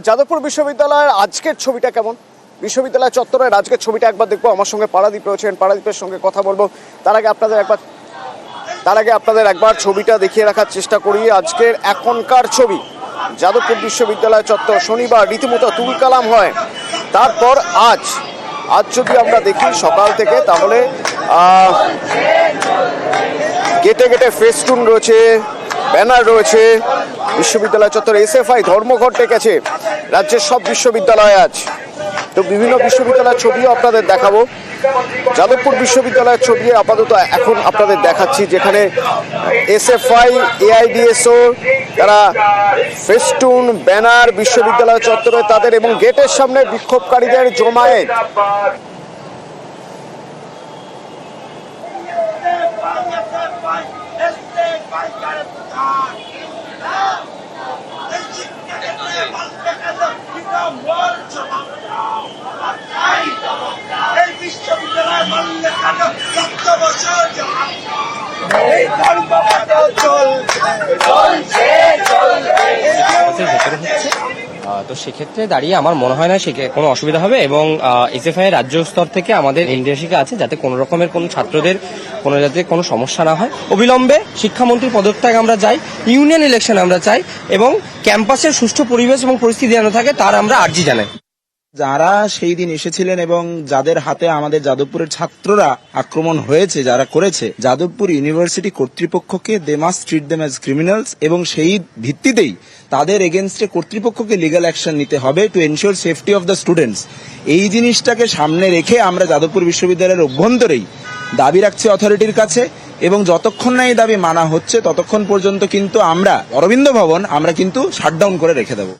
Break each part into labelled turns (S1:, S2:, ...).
S1: যাদবপুর বিশ্ববিদ্যালয়ের আজকের ছবিটা কেমন? বিশ্ববিদ্যালয় চত্বরের আজকের ছবিটা একবার দেখব। আমার সঙ্গে পারাদীপ রয়েছেন। পারাদীপের সঙ্গে কথা বলব। তার আগে আপনাদের একবার, তার আগে আপনাদের একবার ছবিটা দেখিয়ে রাখার চেষ্টা করি। আজকের এখনকার ছবি, যাদবপুর বিশ্ববিদ্যালয় চত্বর। শনিবার রীতিমতো তুলকালাম হয়। তারপর আজ আজ যদি আমরা দেখি সকাল থেকে, তাহলে গেটে গেটে ফেস্টুন রয়েছে, ব্যানার রয়েছে বিশ্ববিদ্যালয় চত্বরে এসএফআই ধর্মঘট ডেকেছে রাজ্যের সব বিশ্ববিদ্যালয় আজ তো বিভিন্ন বিশ্ববিদ্যালয়ের ছবিও আপনাদের দেখাবো যাদবপুর বিশ্ববিদ্যালয়ের ছবি আপাতত এখন আপনাদের দেখাচ্ছি যেখানে এসএফআই এআইডিএসও তারা ফেস্টুন ব্যানার বিশ্ববিদ্যালয় চত্বরে তাদের এবং গেটের সামনে বিক্ষোভকারীদের জমায়েত
S2: এই বিশ্ববিদ্যালয় মানলে কেন সত্য বছর এই ধর্মঘট চলছে চলছে
S3: ভেতরে হচ্ছে। তো সেক্ষেত্রে দাঁড়িয়ে আমার মনে হয় না সে কোনো অসুবিধা হবে এবং এসএফআই রাজ্য স্তর থেকে আমাদের নির্দেশিকা আছে যাতে কোনো রকমের কোনো ছাত্রদের, কোনো যাতে কোনো সমস্যা না হয়। অবিলম্বে শিক্ষামন্ত্রীর পদত্যাগ আমরা চাই ইউনিয়ন ইলেকশন আমরা চাই এবং ক্যাম্পাসের সুষ্ঠু পরিবেশ এবং পরিস্থিতি যেন থাকে তার আমরা আর্জি জানাই।
S4: যারা সেই দিন এসেছিলেন এবং যাদের হাতে আমাদের যাদবপুরের ছাত্ররা আক্রমণ হয়েছে, যারা করেছে, যাদবপুর ইউনিভার্সিটি কর্তৃপক্ষকে they must treat them as criminals এবং সেই ভিত্তিতেই তাদের এগেনস্টে কর্তৃপক্ষকে লিগ্যাল অ্যাকশন নিতে হবে to ensure safety of the students এই জিনিসটাকে সামনে রেখে আমরা যাদবপুর বিশ্ববিদ্যালয়ের অভ্যন্তরেই দাবি রাখছি অথরিটির কাছে এবং যতক্ষণ না এই দাবি মানা হচ্ছে, ততক্ষণ পর্যন্ত কিন্তু আমরা, অরবিন্দ ভবন, আমরা কিন্তু শাটডাউন করে রেখে দেবো।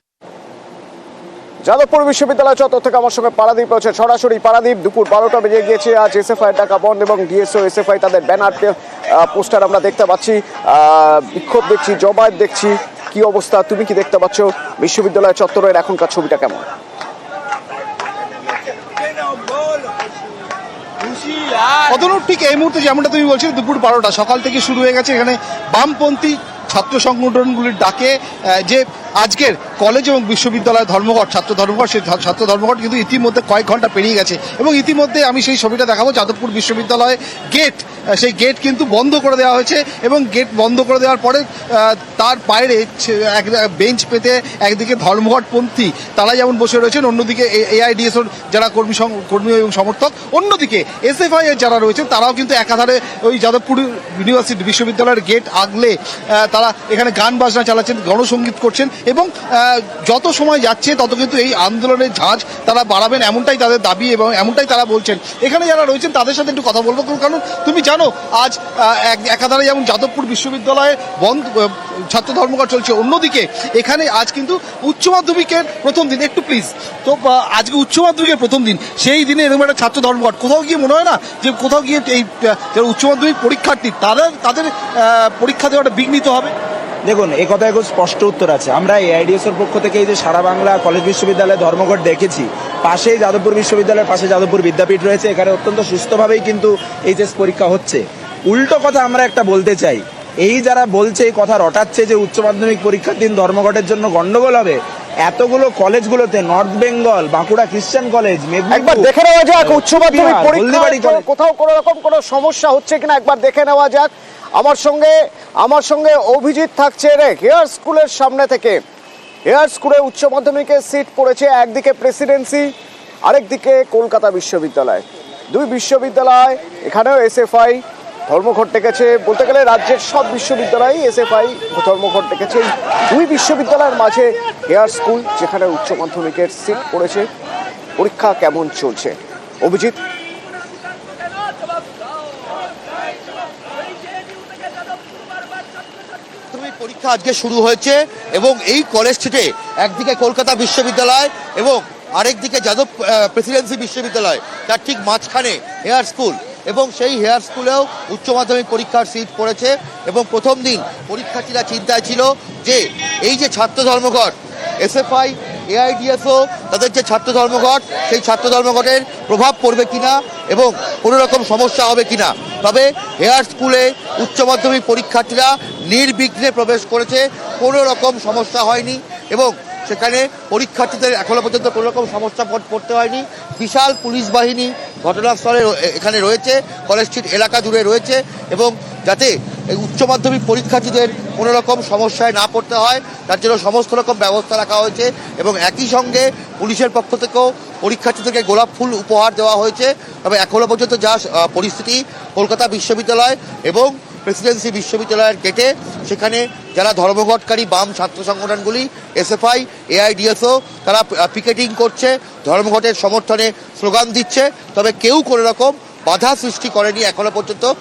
S1: যাদবপুর বিশ্ববিদ্যালয় চত্বর থেকে আমার সঙ্গে পারাদীপ রয়েছে। সরাসরি পারাদীপ দুপুর বারোটা বেজে গিয়েছে। আজ এসএফআই টাকা বন্ধ এবং ডিএসও এসএফআই তাদের ব্যানার পোস্টার আমরা দেখতে পাচ্ছি। বিক্ষোভ দেখছি জমায়েত দেখছি। কি অবস্থা? তুমি কি দেখতে পাচ্ছ? বিশ্ববিদ্যালয় চত্বরের এখনকার ছবিটা কেমন?
S5: ঠিক এই মুহূর্তে যেমনটা তুমি বলছিলে, দুপুর বারোটা, সকাল থেকে শুরু হয়ে গেছে। এখানে বামপন্থী ছাত্র সংগঠনগুলির ডাকে যে আজকের কলেজ এবং বিশ্ববিদ্যালয় ধর্মঘট, ছাত্র ধর্মঘট, সেই ছাত্র ধর্মঘট কিন্তু ইতিমধ্যে কয়েক ঘণ্টা পেরিয়ে গেছে। এবং ইতিমধ্যে আমি সেই ছবিটা দেখাবো যাদবপুর বিশ্ববিদ্যালয় গেট সেই গেট কিন্তু বন্ধ করে দেওয়া হয়েছে এবং গেট বন্ধ করে দেওয়ার পরে তার বাইরে এক বেঞ্চ পেতে একদিকে ধর্মঘটপন্থী তারা যেমন বসে রয়েছেন, অন্যদিকে এআইডিএসওর যারা কর্মী কর্মী এবং সমর্থক, অন্যদিকে এসএফআই এর যারা রয়েছেন, তারাও কিন্তু একাধারে ওই যাদবপুর ইউনিভার্সিটি বিশ্ববিদ্যালয়ের গেট আগলে তারা এখানে গান বাজনা চালাচ্ছেন গণসঙ্গীত করছেন এবং যত সময় যাচ্ছে তত কিন্তু এই আন্দোলনের ঝাঁজ তারা বাড়াবেন, এমনটাই তাদের দাবি এবং এমনটাই তারা বলছেন। এখানে যারা রয়েছেন তাদের সাথে একটু কথা বলব, কারণ তুমি জানো, আজ এক- একাধারে যেমন যাদবপুর বিশ্ববিদ্যালয়ে বন্ধ ছাত্র ধর্মঘট চলছে, অন্যদিকে এখানে আজ কিন্তু উচ্চ মাধ্যমিকের প্রথম দিন। একটু প্লিজ তো আজকে উচ্চ মাধ্যমিকের প্রথম দিন। সেই দিনে এরকম একটা ছাত্র ধর্মঘট। কোথাও গিয়ে মনে হয় না যে কোথাও গিয়ে এই যারা উচ্চ মাধ্যমিক পরীক্ষার্থী, তাদের তাদের পরীক্ষা দেওয়াটা বিঘ্নিত হবে?
S4: দেখুন এই কথায় খুব স্পষ্ট উত্তর আছে। আমরা এআইডিএস এর পক্ষ থেকে এই যে সারা বাংলা কলেজ বিশ্ববিদ্যালয়ে ধর্মঘট দেখেছি পাশেই যাদবপুর বিশ্ববিদ্যালয়ের পাশে যাদবপুর বিদ্যাপীঠ রয়েছে এখানে অত্যন্ত সুস্থভাবেই কিন্তু এইচএস পরীক্ষা হচ্ছে। উল্টো কথা আমরা একটা বলতে চাই এই যারা বলছে এই কথা রটাচ্ছে যে উচ্চ মাধ্যমিক পরীক্ষার দিন ধর্মঘটের জন্য গন্ডগোল হবে এতগুলো কলেজগুলোতে নর্থ বেঙ্গল বাঁকুড়া খ্রিস্টান কলেজ
S1: একবার দেখে নেওয়া যাক উচ্চ মাধ্যমিক পরীক্ষা কোথাও কোনো রকম কোনো সমস্যা হচ্ছে কিনা একবার দেখে নেওয়া যাক। আমার সঙ্গে আমার সঙ্গে অভিজিৎ থাকছে রে, হেয়ার স্কুলের সামনে থেকে। হেয়ার স্কুলে উচ্চ মাধ্যমিকের সিট পড়েছে একদিকে প্রেসিডেন্সি, আরেকদিকে কলকাতা বিশ্ববিদ্যালয়। দুই বিশ্ববিদ্যালয়, এখানেও এসএফআই ধর্মঘট ডেকেছে। বলতে গেলে রাজ্যের সব বিশ্ববিদ্যালয়ই এসএফআই ধর্মঘট ডেকেছে। দুই বিশ্ববিদ্যালয়ের মাঝে হেয়ার স্কুল, যেখানে উচ্চ মাধ্যমিকের সিট পড়েছে, পরীক্ষা কেমন চলছে? অভিজিৎ?
S6: পরীক্ষা আজকে শুরু হয়েছে এবং এই কলেজ থেকে একদিকে কলকাতা বিশ্ববিদ্যালয় এবং আরেকদিকে যাদব প্রেসিডেন্সি বিশ্ববিদ্যালয়, তার ঠিক মাঝখানে হেয়ার স্কুল এবং সেই হেয়ার স্কুলেও উচ্চ মাধ্যমিক পরীক্ষার সিট পড়েছে এবং প্রথম দিন পরীক্ষার্থীরা চিন্তায় ছিল যে এই যে ছাত্র ধর্মঘট এসএফআই এআইডিএসও তাদের যে ছাত্র ধর্মঘট, সেই ছাত্র ধর্মঘটের প্রভাব পড়বে কিনা এবং কোনো রকম সমস্যা হবে কিনা। তবে হেয়ার স্কুলে উচ্চ মাধ্যমিক পরীক্ষার্থীরা নির্বিঘ্নে প্রবেশ করেছে, কোনো রকম সমস্যা হয়নি এবং সেখানে পরীক্ষার্থীদের এখনও পর্যন্ত কোনো রকম সমস্যা পড়- পড়তে হয়নি। বিশাল পুলিশ বাহিনী ঘটনাস্থলে এখানে রয়েছে, কলেজ স্ট্রিট এলাকা জুড়ে রয়েছে এবং যাতে এই উচ্চ মাধ্যমিক পরীক্ষার্থীদের কোনো রকম সমস্যায় না পড়তে হয়। তার জন্য সমস্ত রকম ব্যবস্থা রাখা হয়েছে এবং একই সঙ্গে পুলিশের পক্ষ থেকেও পরীক্ষার্থীদেরকে গোলাপ ফুল উপহার দেওয়া হয়েছে। তবে এখনও পর্যন্ত যা পরিস্থিতি কলকাতা বিশ্ববিদ্যালয় এবং প্রেসিডেন্সি বিশ্ববিদ্যালয়ের গেটে, সেখানে যারা ধর্মঘটকারী বাম ছাত্র সংগঠনগুলি, এসএফআই, এআইডিএসও, তারা পিকেটিং করছে, ধর্মঘটের সমর্থনে স্লোগান দিচ্ছে। তবে কেউ কোনো রকম বাধা সৃষ্টি করেনি এখনও পর্যন্ত।